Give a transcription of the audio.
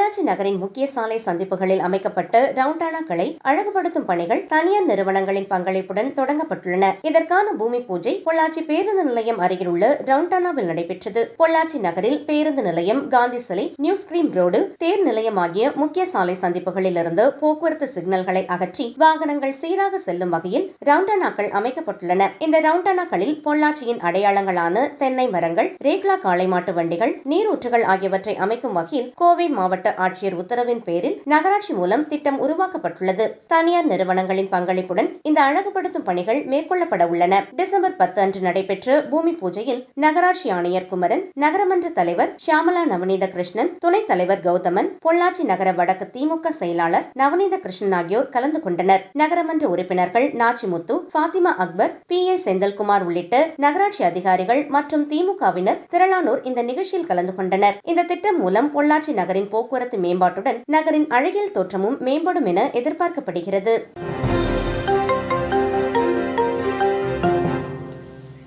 பொள்ளாச்சி நகரின் முக்கிய சாலை சந்திப்புகளில் அமைக்கப்பட்ட ரவுண்டானாக்களை அழகுபடுத்தும் பணிகள் தனியார் நிறுவனங்களின் பங்களிப்புடன் தொடங்கப்பட்டுள்ளன. இதற்கான பூமி பூஜை பொள்ளாச்சி பேருந்து நிலையம் அருகிலுள்ள ரவுண்டானாவில் நடைபெற்றது. பொள்ளாச்சி நகரில் பேருந்து நிலையம் காந்தி சிலை நியூ ஸ்கிரீம் ரோடு தேர் நிலையம் ஆகிய முக்கிய சாலை சந்திப்புகளில் இருந்து போக்குவரத்து சிக்னல்களை அகற்றி வாகனங்கள் சீராக செல்லும் வகையில் ரவுண்டானாக்கள் அமைக்கப்பட்டுள்ளன. இந்த ரவுண்டானாக்களில் பொள்ளாச்சியின் அடையாளங்களான தென்னை மரங்கள் ரேக்லா காளைமாட்டு வண்டிகள் நீரூற்றுகள் ஆகியவற்றை அமைக்கும் வகையில் கோவை மாவட்ட ஆட்சியர் உத்தரவின் பேரில் நகராட்சி மூலம் திட்டம் உருவாக்கப்பட்டுள்ளது. தனியார் நிறுவனங்களின் பங்களிப்புடன் இந்த அழகுபடுத்தும் பணிகள் மேற்கொள்ளப்பட உள்ளன. டிசம்பர் பத்து அன்று நடைபெற்ற பூமி பூஜையில் நகராட்சி ஆணையர் குமரன் நகரமன்ற தலைவர் ஷியாமலா நவநீத கிருஷ்ணன் துணைத் தலைவர் கௌதமன் பொள்ளாச்சி நகர வடக்கு திமுக செயலாளர் நவநீத கிருஷ்ணன் ஆகியோர் கலந்து கொண்டனர். நகரமன்ற உறுப்பினர்கள் நாச்சிமுத்து பாத்திமா அக்பர் பி ஏ செந்தில்குமார் உள்ளிட்ட நகராட்சி அதிகாரிகள் மற்றும் திமுகவினர் திரளானோர் இந்த நிகழ்ச்சியில் கலந்து கொண்டனர். இந்த திட்டம் மூலம் பொள்ளாச்சி நகரின் போக்குவரத்து போக்குவரத்து மேம்பாட்டுடன் நகரின் அழகியல் தோற்றமும் மேம்படும் என எதிர்பார்க்கப்படுகிறது.